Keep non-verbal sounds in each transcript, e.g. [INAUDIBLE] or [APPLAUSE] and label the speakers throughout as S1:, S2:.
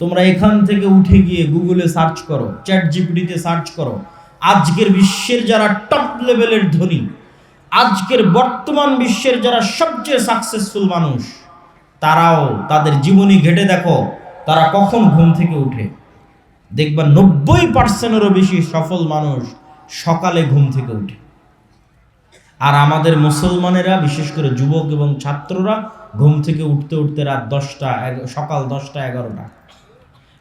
S1: তোমরা এখান থেকে উঠে গিয়ে গুগলে সার্চ করো চ্যাট জিপিটিতে সার্চ করো, আজকের বিশ্বের যারা টপ লেভেলের ধনী, আজকের বর্তমান বিশ্বের যারা সবচেয়ে সাকসেসফুল মানুষ, তারাও তাদের জীবনী ঘেটে দেখো, তারা কখন ঘুম থেকে উঠে। দেখবা নব্বই পার্সেন্টেরও বেশি সফল মানুষ সকালে ঘুম থেকে উঠে। আর আমাদের মুসলমানেরা, বিশেষ করে যুবক এবং ছাত্ররা, ঘুম থেকে উঠতে উঠতে রাত দশটা সকাল দশটা, এগারোটা।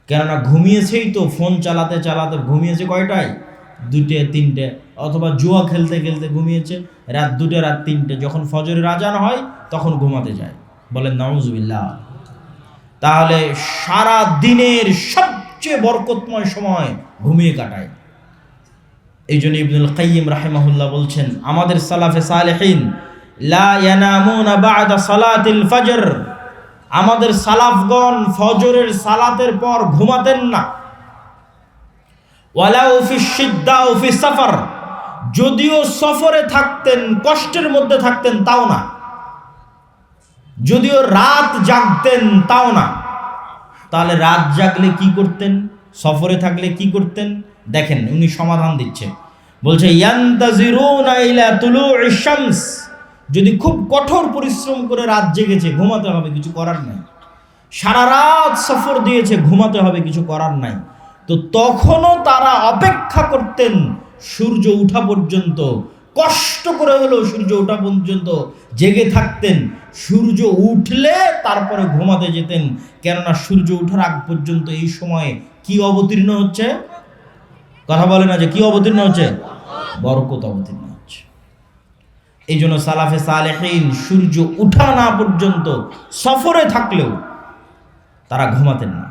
S1: কেননা ঘুমিয়েছেই তো, ফোন চালাতে চালাতে ঘুমিয়েছে কয়টায়? দুটে তিনটে, অথবা জুয়া খেলতে খেলতে ঘুমিয়েছে, রাত দুটে রাত তিনটে, যখন ফজরের আজান হয় তখন ঘুমাতে যায়। বলেন নওয়াজুবিল্লাহ তাহলে সারা দিনের সবচেয়ে বরকতময় সময় ঘুমিয়ে কাটায়। এই জন্য ইবনুল কাইয়িম রাহিমাহুল্লাহ বলছেন, আমাদের সালাফে সালেহিন, লা ইয়ানামুনা বা'দা সালাতিল ফজর। আমাদের সালাফগণ ফজরের সালাতের পর ঘুমাতেন না। ওয়ালাউ ফি সিদ্দা ও ফি যদিও সফরে থাকতেন, কষ্টের মধ্যে থাকতেন, তাও না। যদিও রাত জাগতেন, তাও না। তাহলে রাত জাগলে কি করতেন? সফরে থাকলে কি করতেন? দেখেন, উনি সমাধান দিচ্ছে বলছে, ইয়ান্তাজিরুনা ইলা তুলু'ই শামস। যদি খুব কঠোর পরিশ্রম করে রাত জেগেছে, ঘুমাতে হবে, কিছু করার নাই। সারা রাত সফর দিয়েছে, ঘুমাতে হবে, কিছু করার নাই। তো তখনও তারা অপেক্ষা করতেন সূর্য উঠা পর্যন্ত, কষ্ট করে হলেও সূর্য ওঠা পর্যন্ত জেগে থাকতেন। সূর্য উঠলে তারপরে ঘুমাতে যেতেন। কেননা সূর্য ওঠার আগ পর্যন্ত এই সময়ে কি অবতীর্ণ হচ্ছে? কথা বলে না যে কি অবতীর্ণ হচ্ছে? বরকত অবতীর্ণ। এই জন্য সালাফে সালেহীন সূর্য উঠা না পর্যন্ত সফরে থাকলেও তারা ঘুমাতেন না।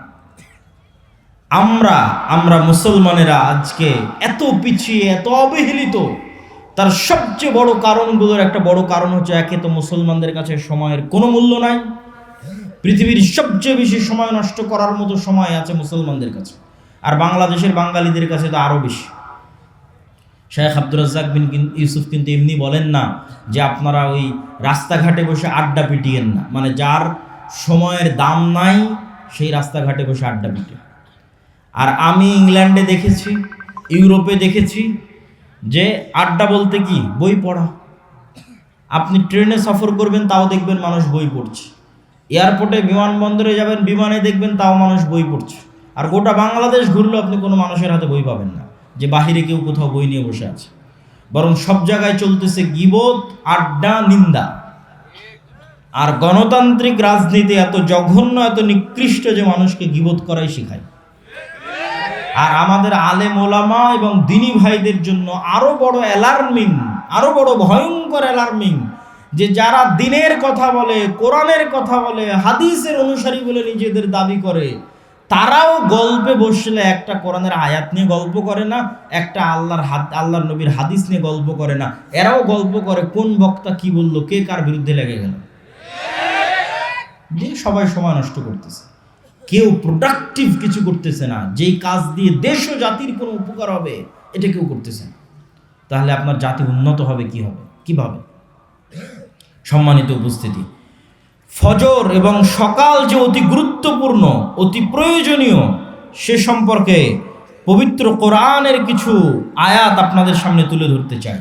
S1: আমরা আমরা মুসলমানেরা আজকে এত পিছিয়ে, এত অবহেলিত, তার সবচেয়ে বড় কারণগুলোর একটা বড় কারণ হচ্ছে একে তো মুসলমানদের কাছে সময়ের কোনো মূল্য নাই। পৃথিবীর সবচেয়ে বেশি সময় নষ্ট করার মতো সময় আছে মুসলমানদের কাছে। আর বাংলাদেশের বাঙালিদের কাছে তো আরও বেশি। শেখ আব্দুর রাজ্জাক বিন ইউসুফ কিন্তু এমনি বলেন না যে আপনারা ওই রাস্তাঘাটে বসে আড্ডা পিটিয়েন না। মানে যার সময়ের দাম নাই, সেই রাস্তাঘাটে বসে আড্ডা পিটে আর আমি ইংল্যান্ডে দেখেছি, ইউরোপে দেখেছি যে আড্ডা বলতে কি? বই পড়া। আপনি ট্রেনে সফর করবেন, তাও দেখবেন মানুষ বই পড়ছে। এয়ারপোর্টে বিমানবন্দরে যাবেন, বিমানে দেখবেন তাও মানুষ বই পড়ছে। আর গোটা বাংলাদেশ ঘুরলেও আপনি কোনো মানুষের হাতে বই পাবেন না। যে বাহিরে কেউ কোথাও বই নিয়ে বসে আছে। বরং সব জায়গায় চলতেছে গিবত, আড্ডা, নিন্দা। আর গণতান্ত্রিক রাজনীতি এত জঘন্য, এত নিকৃষ্ট যে মানুষকে গিবত করাই শেখায়। আর আমাদের আলেম ওলামা এবং দিনী ভাইদের জন্য আরও বড় অ্যালার্মিং, আরও বড় ভয়ঙ্কর অ্যালার্মিং যে যারা দিনের কথা বলে, কোরআনের কথা বলে, হাদিসের অনুসারী বলে নিজেদের দাবি করে তারাও গল্পে বসলে একটা কোরআনের আয়াত নিয়ে গল্প করে না, একটা আল্লাহর হাত আল্লাহর নবীর হাদিস নিয়ে গল্প করে না। এরাও গল্প করে কোন বক্তা কি বলল, কে কার বিরুদ্ধে লেগে গেল। দিয়ে সবাই সময় নষ্ট করতেছে। কেউ প্রোডাক্টিভ কিছু করতেছে না। যেই কাজ দিয়ে দেশ ও জাতির কোনো উপকার হবে, এটা কেউ করতেছে না। তাহলে আপনার জাতি উন্নত হবে কি হবে? কীভাবে? সম্মানিত উপস্থিতি ফজর এবং সকাল যে অতি গুরুত্বপূর্ণ, অতি প্রয়োজনীয়, সে সম্পর্কে পবিত্র কোরআনের কিছু আয়াত আপনাদের সামনে তুলে ধরতে চাই।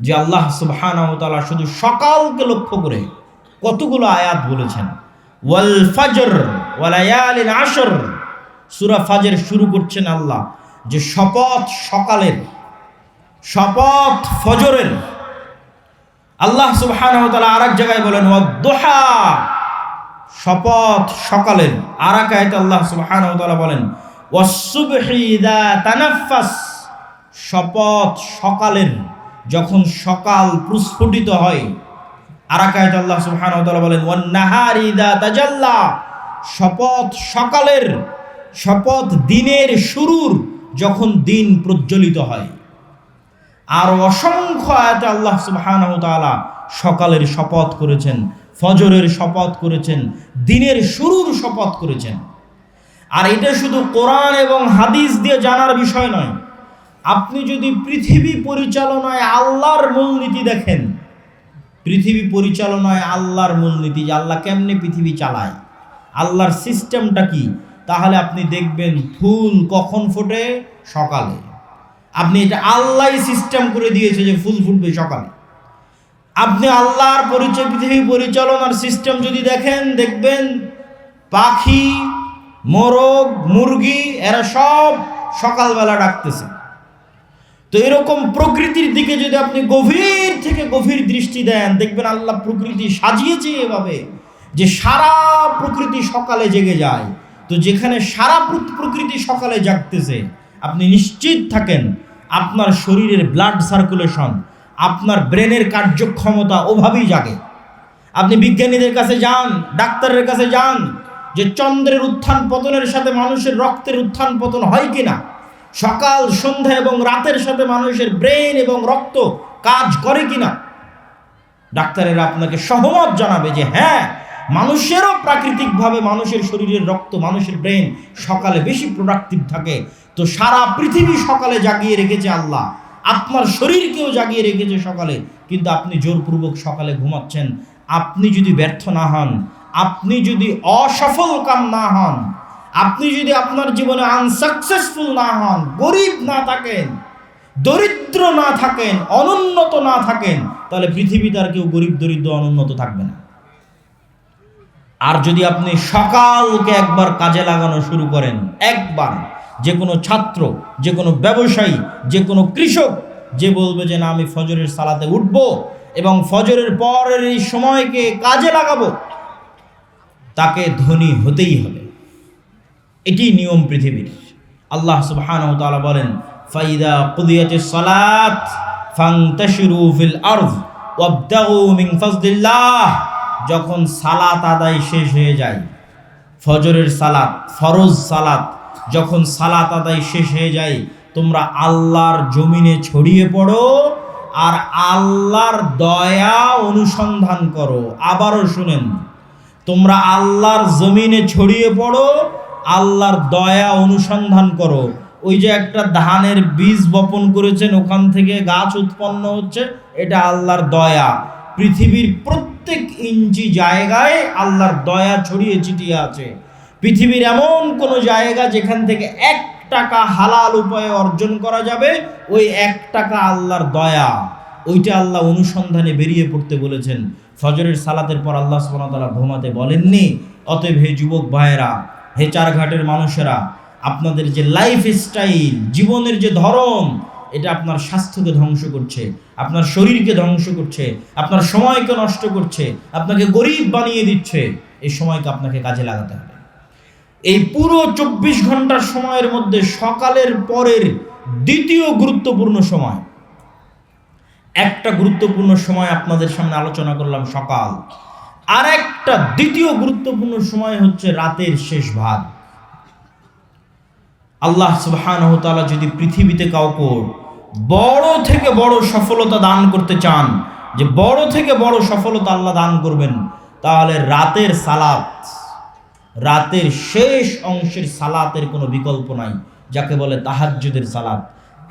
S1: যে আল্লাহ সুবহানাহু ওয়া শুধু সকালকে লক্ষ্য করে কতগুলো আয়াত বলেছেন। ওয়াল ফজর ওয়ালায়ালিন আশর সুরা ফাজের শুরু করছেন আল্লাহ। যে শপথ সকালের, শপথ ফজরের আল্লাহ ওয়া তাআলা আরেক জায়গায় বলেন ওয়াদ-দুহা শপথ সকালের আর এক আল্লাহ সুবহানাহু ওয়া বলেন শপথ সকালের যখন সকাল প্রস্ফুটিত হয় আর এক আল্লাহ সুবহানাহু ওয়া বলেন ইযা তাজাল্লা শপথ সকালের, শপথ দিনের শুরুর যখন দিন প্রজ্বলিত হয়। আর অসংখ্য আয়াতে আল্লাহ সুবহানাহু তাআলা সকালের শপথ করেছেন, ফজরের শপথ করেছেন, দিনের শুরুর শপথ করেছেন। আর এটা শুধু কোরআন এবং হাদিস দিয়ে জানার বিষয় নয়, আপনি যদি পৃথিবী পরিচালনায় আল্লাহর মূলনীতি দেখেন, পৃথিবী পরিচালনায় আল্লাহর মূলনীতি যে আল্লাহ কেমনে পৃথিবী চালায়, আল্লাহর সিস্টেমটা কি, তাহলে আপনি দেখবেন ফুল কখন ফোটে? সকালে। আপনি এটা আল্লাহ সিস্টেম করে দিয়েছে যে ফুল ফুটবে সকালে। আপনি আল্লাহর পরিচয় পৃথিবী পরিচালনার সিস্টেম যদি দেখেন, দেখবেন পাখি, মোরগ, মুরগি, এরা সব সকালবেলা ডাকতেছে। তো এরকম প্রকৃতির দিকে যদি আপনি গভীর থেকে গভীর দৃষ্টি দেন, দেখবেন আল্লাহ প্রকৃতি সাজিয়েছে এভাবে যে সারা প্রকৃতি সকালে জেগে যায়। তো যেখানে সারা প্রকৃতি সকালে জাগতেছে আপনি নিশ্চিত থাকেন আপনার শরীরের ব্লাড সার্কুলেশন আপনার ব্রেনের কার্যক্ষমতা ওভাবেই জাগে। আপনি বিজ্ঞানীদের কাছে যান, ডাক্তারের কাছে যান, যে চন্দ্রের উত্থান পতনের সাথে মানুষের রক্তের উত্থান পতন হয় কি না সকাল, সন্ধ্যা এবং রাতের সাথে মানুষের ব্রেন এবং রক্ত কাজ করে কি না ডাক্তারেরা আপনাকে সহমত জানাবে যে হ্যাঁ মানুষেরও প্রাকৃতিকভাবে মানুষের শরীরের রক্ত, মানুষের ব্রেন সকালে বেশি প্রোডাক্টিভ থাকে। তো সারা পৃথিবী সকালে জাগিয়ে রেখেছে আল্লাহ। আপনার শরীরকেও জাগিয়ে রেখেছে সকালে। কিন্তু আপনি জোরপূর্বক সকালে ঘুমাচ্ছেন। আপনি যদি ব্যর্থ না হন, আপনি যদি অসফল কাম না হন, আপনি যদি আপনার জীবনে আনসাকসেসফুল না হন, গরিব না থাকেন, দরিদ্র না থাকেন, অনুন্নত না থাকেন, তাহলে পৃথিবীতে আর কেউ গরিব, দরিদ্র, অনুন্নত থাকবে না। আর যদি আপনি সকালকে একবার কাজে লাগানো শুরু করেন, একবার যে কোনো ছাত্র, যে কোনো ব্যবসায়ী, যে কোনো কৃষক যে বলবে যে না, আমি ফজরের সালাতে উঠব এবং ফজরের পরের এই সময়কে কাজে লাগাবো, তাকে ধনী হতেই হবে। এটি নিয়ম পৃথিবীর। আল্লাহ তাআলা বলেন, ফাইদা কুদিয়াতিস সালাত ফান্তাশিরু ফিল আরদ ওয়াবতাগু মিন ফাজলিল্লাহ। যখন সালাত আদায় শেষ হয়ে যায়, ফজরের সালাত, ফরজ সালাত যখন সালাত আদায় শেষ হয়ে যায়, তোমরা আল্লাহর জমিনে ছড়িয়ে পড়ো আর আল্লাহর দয়া অনুসন্ধান করো। আবারও শুনেন, তোমরা আল্লাহর জমিনে ছড়িয়ে পড়ো, আল্লাহর দয়া অনুসন্ধান করো। ওই যে একটা ধানের বীজ বপন করেছেন, ওখান থেকে গাছ উৎপন্ন হচ্ছে, এটা আল্লাহর দয়া। পৃথিবীর প্রত্যেক ইঞ্চি জায়গায় আল্লাহর দয়া ছড়িয়ে ছিটিয়ে আছে। পৃথিবীর এমন কোনো জায়গা যেখান থেকে এক টাকা হালাল উপায়ে অর্জন করা যাবে, ওই এক টাকা আল্লাহর দয়া। ওইটা আল্লাহ অনুসন্ধানে বেরিয়ে পড়তে বলেছেন। ফজরের সালাতের পর আল্লাহ সুবহানাহু ঘুমাতে বলেননি, অতএব হে যুবক ভাইয়েরা, হে চারঘাটের মানুষেরা, আপনাদের যে লাইফ স্টাইল জীবনের যে ধরন, এটা আপনার স্বাস্থ্যকে ধ্বংস করছে, আপনার শরীরকে ধ্বংস করছে, আপনার সময়কে নষ্ট করছে, আপনাকে গরিব বানিয়ে দিচ্ছে, এই সময়কে আপনাকে কাজে লাগাতে হবে। এই পুরো চব্বিশ ঘণ্টার সময়ের মধ্যে সকালের পরের দ্বিতীয় গুরুত্বপূর্ণ সময়। একটা গুরুত্বপূর্ণ সময় আপনাদের সামনে আলোচনা করলাম সকাল। আর একটা দ্বিতীয় গুরুত্বপূর্ণ সময় হচ্ছে রাতের শেষ ভাগ। আল্লাহ সুবহানাহু ওয়া যদি পৃথিবীতে কাউকে বড় থেকে বড় সফলতা দান করতে চান, যে বড় থেকে বড় সফলতা আল্লাহ দান করবেন, তাহলে রাতের সালাত রাতের শেষ অংশের সালাতের কোনো বিকল্প নাই, যাকে বলে তাহাজ্জুদের সালাত।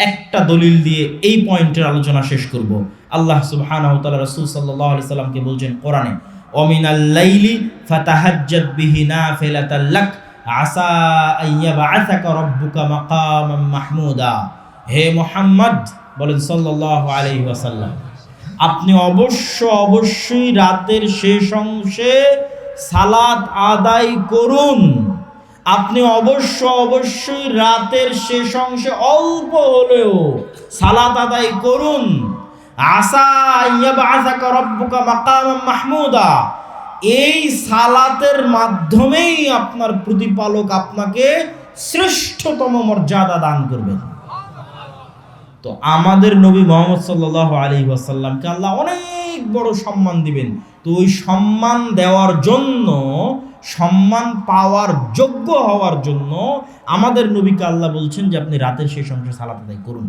S1: একটা দলিল দিয়ে এই পয়েন্টের আলোচনা শেষ করব। আল্লাহ সুবহানাহু ওয়া তাআলা রাসূল সাল্লাল্লাহু আলাইহি সাল্লামকে বলছেন কোরআনে লাইলি বিহি নাফিলাতাল লাক, আসা রাব্বুকা মাকামাম মাহমুদা। হে মুহাম্মদ, বলেন সাল্লাল্লাহু আলাইহি ওয়াসাল্লাম, আপনি অবশ্য অবশ্যই রাতের শেষ অংশে সালাত আদায় করুন। আপনি অবশ্য অবশ্যই রাতের শেষ অংশে অল্প হলেও সালাত আদায় করুন। মাহমুদা। এই সালাতের মাধ্যমেই আপনার প্রতিপালক আপনাকে শ্রেষ্ঠতম মর্যাদা দান করবেন। তো আমাদের নবী মোহাম্মদ সাল্লাহ আলী ওয়াসাল্লামকে আল্লাহ অনেক বড় সম্মান দিবেন। তো ওই সম্মান দেওয়ার জন্য, সম্মান পাওয়ার যোগ্য হওয়ার জন্য আমাদের নবীকে আল্লাহ বলছেন যে, আপনি রাতের শেষ অংশে সালাত আদায় করুন।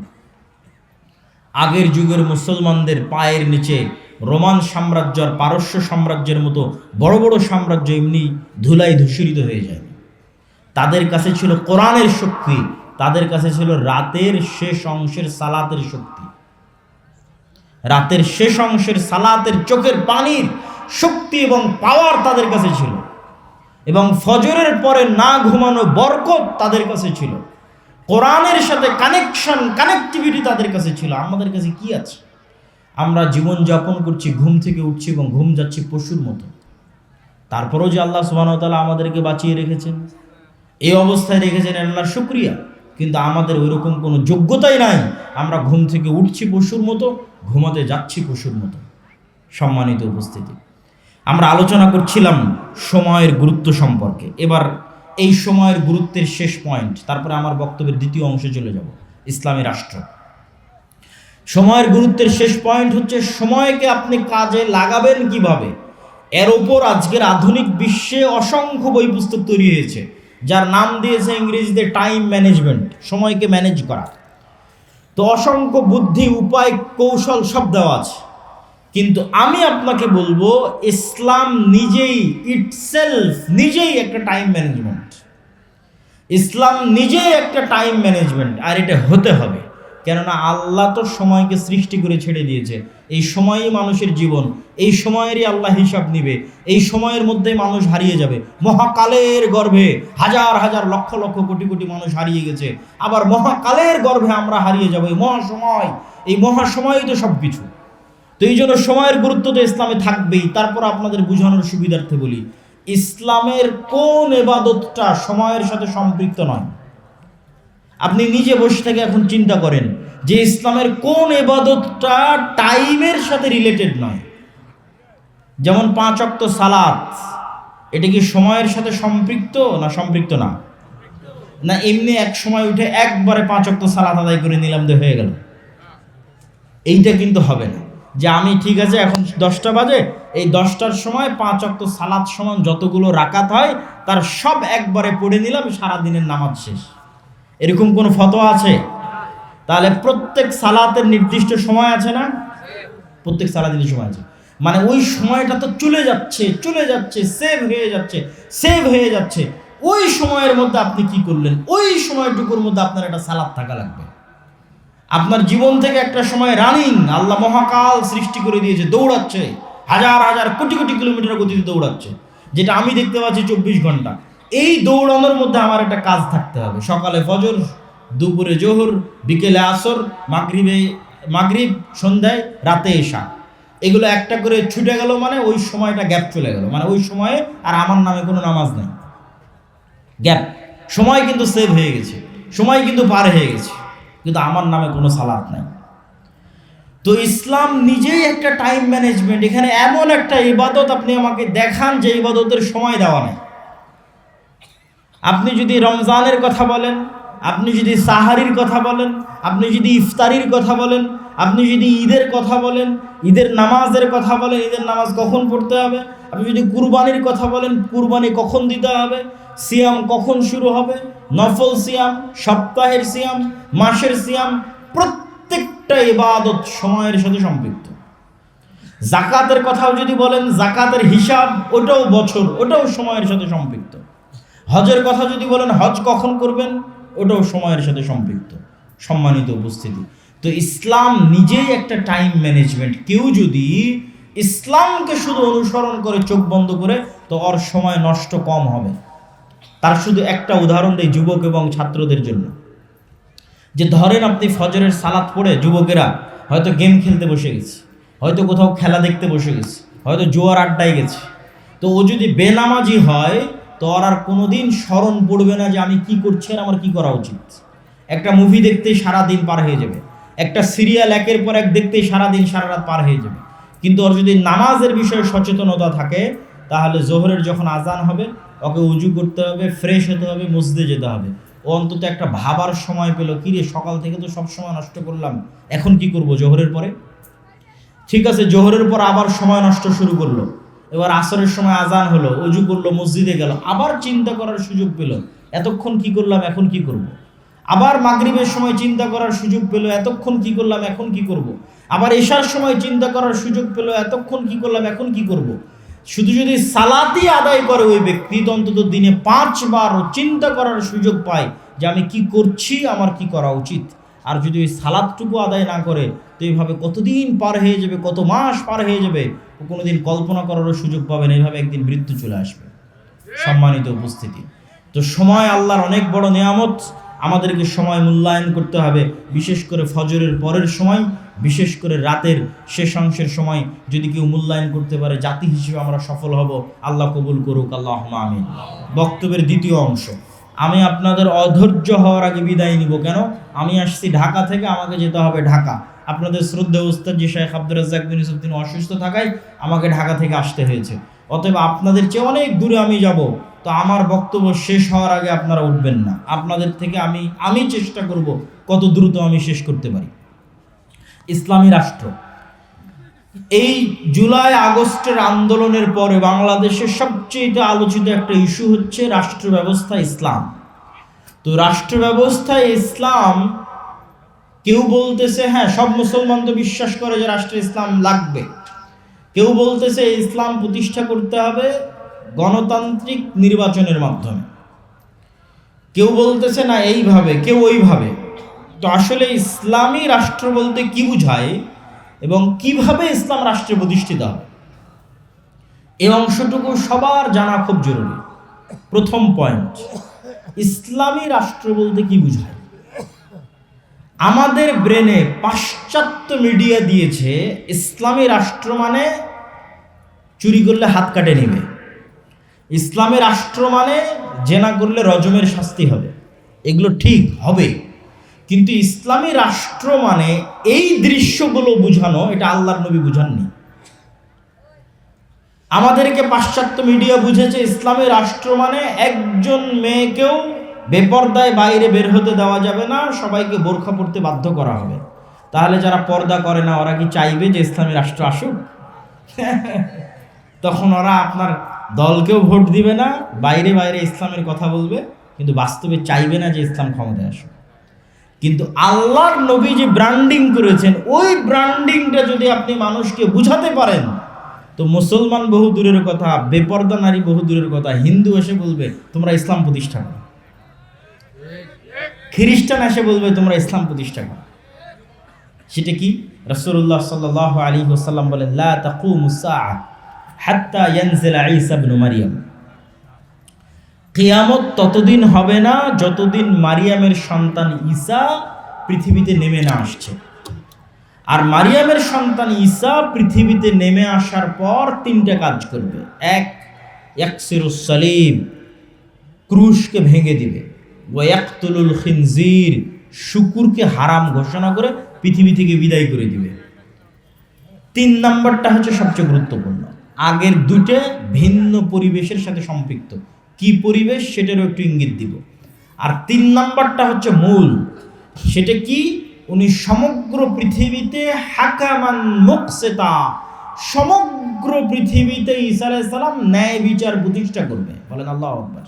S1: আগের যুগের মুসলমানদের পায়ের নিচে রোমান সাম্রাজ্য আর পারস্য সাম্রাজ্যের মতো বড় বড় সাম্রাজ্য এমনি ধুলাই ধূসরিত হয়ে যায়। তাদের কাছে ছিল কোরআনের শক্তি, তাদের কাছে ছিল রাতের শেষ অংশের সালাতের শক্তি। রাতের শেষ অংশের সালাতের চোখের পানির শক্তি এবং পাওয়ার তাদের কাছে ছিল। এবং ফজরের পরে না ঘুমানো বরকত তাদের কাছে ছিল। কোরআনের সাথে কানেকশন কানেক্টিভিটি তাদের কাছে ছিল। আমাদের কাছে কি আছে? আমরা জীবন যাপন করছি, ঘুম থেকে উঠছি এবং ঘুম যাচ্ছি পশুর মতো। তারপরেও যে আল্লাহ সুবাহতালা আমাদেরকে বাঁচিয়ে রেখেছেন, এই অবস্থায় রেখেছেন আল্লাহর শুক্রিয়া। কিন্তু আমাদের ওইরকম কোনো যোগ্যতাই নাই। আমরা ঘুম থেকে উঠছি পশুর মতো, ঘুমাতে যাচ্ছি পশুর মতো। সম্মানিত উপস্থিতি। আমরা আলোচনা করছিলাম সময়ের গুরুত্ব সম্পর্কে। এবার এই সময়ের গুরুত্বের শেষ পয়েন্ট, তারপরে আমার বক্তব্যের দ্বিতীয় অংশে চলে যাব, ইসলামী রাষ্ট্র। সময়ের গুরুত্বের শেষ পয়েন্ট হচ্ছে, সময়কে আপনি কাজে লাগাবেন কীভাবে? এর ওপর আজকের আধুনিক বিশ্বে অসংখ্য বই পুস্তক তৈরি হয়েছে। যার নাম দিয়েছে ইংরেজিতে টাইম ম্যানেজমেন্ট সময়কে ম্যানেজ করা। তো অসংখ্য বুদ্ধি, উপায়, কৌশল সব দেওয়া আছে। কিন্তু আমি আপনাকে বলব, ইসলাম নিজেই ইটসেলফ নিজেই একটা টাইম ম্যানেজমেন্ট ইসলাম নিজেই একটা টাইম ম্যানেজমেন্ট আর এটা হতে হবে। কেননা আল্লাহ তো সময়কে সৃষ্টি করে ছেড়ে দিয়েছে। এই সময়ই মানুষের জীবন, এই সময়েরই আল্লাহ হিসাব নিবে, এই সময়ের মধ্যে মানুষ হারিয়ে যাবে। মহাকালের গর্ভে হাজার হাজার লক্ষ লক্ষ কোটি কোটি মানুষ হারিয়ে গেছে। আবার মহাকালের গর্ভে আমরা হারিয়ে যাব, এই মহাসময়, এই মহাসময়ই তো সব কিছু তো এই জন্য সময়ের গুরুত্ব তো ইসলামে থাকবেই, তারপর আপনাদের বোঝানোর সুবিধার্থে বলি, ইসলামের কোন এবাদতটা সময়ের সাথে সম্পৃক্ত নয়। আপনি নিজে বসে থেকে এখন চিন্তা করেন যে ইসলামের কোন এবাদতটা টাইমের সাথে রিলেটেড নয়। যেমন পাঁচ অক্ত সালাত, এটা কি সময়ের সাথে সম্পৃক্ত না সম্পৃক্ত না? না, এমনি এক সময় উঠে একবারে পাঁচ অক্ত সালাত আদায় করে নিলাম যে হয়ে গেল। এইটা কিন্তু হবে না। যে আমি ঠিক আছে, এখন দশটা বাজে, এই দশটার সময় পাঁচ অক্ত সালাত সমান যতগুলো রাকাত হয়, তার সব একবারে পড়ে নিলাম সারা দিনের নামাজ শেষ। এরকম কোনো ফতোয়া আছে? তাহলে প্রত্যেক সালাতের নির্দিষ্ট সময় আছে না? প্রত্যেক সালাদিনের সময় আছে। মানে ওই সময়টা তো চলে যাচ্ছে চলে যাচ্ছে সেভ হয়ে যাচ্ছে সেভ হয়ে যাচ্ছে। ওই সময়ের মধ্যে আপনি কি করলেন? ওই সময়টুকুর মধ্যে আপনার একটা সালাদ থাকা লাগবে। আপনার জীবন থেকে একটা সময় রানিং আল্লাহ মহাকাল সৃষ্টি করে দিয়েছে, দৌড়াচ্ছে। হাজার হাজার, কোটি কোটি কিলোমিটার গতিতে দৌড়াচ্ছে। যেটা আমি দেখতে পাচ্ছি চব্বিশ ঘণ্টা। এই দৌড়ানোর মধ্যে আমার একটা কাজ থাকতে হবে। সকালে ফজর দুপুরে জোহর, বিকেলে আসর, মাগরিবে, মাগরিব, সন্ধ্যায়, রাতে এসা এগুলো একটা করে ছুটে গেল মানে ওই সময়টা গ্যাপ চলে গেল। মানে ওই সময়ে আর আমার নামে কোনো নামাজ নেই। গ্যাপ। সময় কিন্তু সেভ হয়ে গেছে। সময় কিন্তু পার হয়ে গেছে। কিন্তু আমার নামে কোনো সালাত নাই। তো ইসলাম নিজেই একটা টাইম ম্যানেজমেন্ট এখানে এমন একটা ইবাদত আপনি আমাকে দেখান যে ইবাদতের সময় দেওয়া নেই। আপনি যদি রমজানের কথা বলেন আপনি যদি সাহারির কথা বলেন, আপনি যদি ইফতারির কথা বলেন, আপনি যদি ঈদের কথা বলেন, ঈদের নামাজের কথা বলেন, ঈদের নামাজ কখন পড়তে হবে? আপনি যদি কুরবানির কথা বলেন, কুরবানি কখন দিতে হবে? সিয়াম কখন শুরু হবে? নফল সিয়াম, সপ্তাহের সিয়াম, মাসের সিয়াম, প্রত্যেকটা ইবাদত সময়ের সাথে সম্পৃক্ত। জাকাতের কথাও যদি বলেন, জাকাতের হিসাব ওটাও বছর, ওটাও সময়ের সাথে সম্পৃক্ত। হজের কথা যদি বলেন, হজ কখন করবেন? ওটাও সময়ের সাথে সম্পৃক্ত, সম্মানিত উপস্থিতি। তো ইসলাম নিজেই একটা টাইম ম্যানেজমেন্ট কেউ যদি ইসলামকে শুধু অনুসরণ করে চোখ বন্ধ করে, তো ওর সময় নষ্ট কম হবে। তার শুধু একটা উদাহরণ দেয় যুবক এবং ছাত্রদের জন্য। যে ধরেন আপনি ফজরের সালাত পড়ে যুবকেরা হয়তো গেম খেলতে বসে গেছে, হয়তো কোথাও খেলা দেখতে বসে গেছে, হয়তো জোয়ার আড্ডায় গেছে। তো ও যদি বেনামাজি হয় তো ওর আর কোনোদিন স্মরণ পড়বে না যে আমি কি করছি আমার কি করা উচিত। একটা মুভি দেখতেই সারা দিন পার হয়ে যাবে। একটা সিরিয়াল একের পর এক দেখতেই সারা দিন সারা রাত পার হয়ে যাবে। কিন্তু ওর যদি নামাজের বিষয়ে সচেতনতা থাকে, তাহলে জোহরের যখন আজান হবে, ওকে উজু করতে হবে ফ্রেশ হতে হবে, মসজিদে যেতে হবে। ও অন্তত একটা ভাবার সময় পেল কিরে সকাল থেকে তো সব সময় নষ্ট করলাম, এখন কি করব জোহরের পরে? ঠিক আছে, জোহরের পর আবার সময় নষ্ট শুরু করল। এবার আসরের সময় আজান হলো, অজু করল, মসজিদে গেল, আবার চিন্তা করার সুযোগ পেল এতক্ষণ কি করলাম, এখন কি করব। আবার মাগরিবের সময় চিন্তা করার সুযোগ পেল, এতক্ষণ কি করলাম, এখন কি করব। আবার এশার সময় চিন্তা করার সুযোগ পেল, এতক্ষণ কি করলাম, এখন কি করব। শুধু যদি সালাতি আদায় করে ওই ব্যক্তি অন্তত দিনে পাঁচবার চিন্তা করার সুযোগ পায় যে আমি কি করছি, আমার কি করা উচিত আর যদি ওই সালাদটুকু আদায় না করে, তো এইভাবে কতদিন পার হয়ে যাবে, কত মাস পার হয়ে যাবে, ও কোনোদিন কল্পনা করারও সুযোগ পাবে না, এইভাবে একদিন মৃত্যু চলে আসবে। সম্মানিত উপস্থিতি। তো সময় আল্লাহর অনেক বড় নিয়ামত, আমাদেরকে সময় মূল্যায়ন করতে হবে, বিশেষ করে ফজরের পরের সময়, বিশেষ করে রাতের শেষ অংশের সময়, যদি কেউ মূল্যায়ন করতে পারে, জাতি হিসেবে আমরা সফল হব, আল্লাহ কবুল করুক আল্লাহ আমিন। বক্তব্যের দ্বিতীয় অংশ। আমি আপনাদের অধৈর্য হওয়ার আগে বিদায় নিব, কেন? আমি আসছি ঢাকা থেকে, আমাকে যেতে হবে ঢাকা। আপনাদের শ্রদ্ধা উস্তাদ যে শেখ আব্দুর রাজ্জাক বিন ইউসুফ, তিনি অসুস্থ থাকায় আমাকে ঢাকা থেকে আসতে হয়েছে। অতএব আপনাদের চেয়ে অনেক দূরে আমি যাব, তো আমার বক্তব্য শেষ হওয়ার আগে আপনারা উঠবেন না। আপনাদের থেকে আমি আমি চেষ্টা করব কত দ্রুত আমি শেষ করতে পারি। ইসলামী রাষ্ট্র এই জুলাই আগস্টের আন্দোলনের পরে বাংলাদেশের সবচেয়ে আলোচিত একটা ইস্যু হচ্ছে রাষ্ট্র ব্যবস্থা ইসলাম। তো রাষ্ট্র ব্যবস্থায় ইসলাম, কেউ বলতেছে হ্যাঁ সব মুসলমান তো বিশ্বাস করে যে রাষ্ট্রে ইসলাম লাগবে। কেউ বলতেছে, ইসলাম প্রতিষ্ঠা করতে হবে গণতান্ত্রিক নির্বাচনের মাধ্যমে। কেউ বলতেছে, না, এইভাবে, কেউ ওইভাবে। তো আসলে ইসলামী রাষ্ট্র বলতে কি বুঝায়? এবং কীভাবে ইসলাম রাষ্ট্রে প্রতিষ্ঠিত হবে? এই অংশটুকু সবার জানা খুব জরুরি। প্রথম পয়েন্ট ইসলামী রাষ্ট্র বলতে কি বুঝায়? আমাদের ব্রেনে পাশ্চাত্য মিডিয়া দিয়েছে, ইসলামী রাষ্ট্র মানে চুরি করলে হাত কাটে নেবে। ইসলামী রাষ্ট্র মানে জেনা করলে রজমের শাস্তি হবে। এগুলো ঠিক হবে। কিন্তু ইসলামী রাষ্ট্র মানে এই দৃশ্যগুলো বুঝানো, এটা আল্লাহর নবী বুঝাননি। আমাদেরকে পাশ্চাত্য মিডিয়া বুঝেছে, ইসলামী রাষ্ট্র মানে একজন মেয়েকেও বেপর্দায় বাইরে বের হতে দেওয়া যাবে না, সবাইকে বোরখা পড়তে বাধ্য করা হবে। তাহলে যারা পর্দা করে না, ওরা কি চাইবে যে ইসলামী রাষ্ট্র আসুক? [LAUGHS] তখন ওরা আপনার দলকেও ভোট দিবে না, বাইরে বাইরে ইসলামের কথা বলবে, কিন্তু বাস্তবে চাইবে না যে ইসলাম ক্ষমতায় আসুক। কিন্তু আল্লাহর নবী যে ব্র্যান্ডিং করেছেন, ওই ব্র্যান্ডিংটা যদি আপনি মানুষকে বুঝাতে পারেন, তো মুসলমান বহু দূরের কথা, বেপর্দা নারী বহু দূরের কথা, হিন্দু এসে বলবে, তোমরা ইসলাম প্রতিষ্ঠা করো। খ্রিস্টান এসে বলবে, তোমরা ইসলাম প্রতিষ্ঠা করো। সেটা কি? রসুল্লাহ সাল্লাহ আলী ওসাল্লাম বলেন, লা তাকুমু সাআ হাত্তা ইয়ানজিলা ইবনে মারিয়াম। কিয়ামত ততদিন হবে না যতদিন মারিয়ামের সন্তান ঈসা পৃথিবীতে নেমে না আসছে। আর মারিয়ামের সন্তান ঈসা পৃথিবীতে নেমে আসার পর তিনটা কাজ করবে। এক, ইয়াকসিরুস সালিম, ক্রুশকে ভেঙে দিবে। ও ওয়াক্তুলুল খিনজির, শুকুরকে হারাম ঘোষণা করে পৃথিবী থেকে বিদায় করে দিবে। তিন নম্বরটা হচ্ছে সবচেয়ে গুরুত্বপূর্ণ। আগের দুটো ভিন্ন পরিবেশের সাথে সম্পৃক্ত। কি পরিবেশ সেটারও একটু ইঙ্গিত দিব। আর তিন নাম্বারটা হচ্ছে মূল। সেটা কি? উনি সমগ্র পৃথিবীতে হাকামান মুকসেতা, সমগ্র পৃথিবীতে ইসা আলাইসালাম ন্যায় বিচার প্রতিষ্ঠা করবে। বলেন আল্লাহ আকবার।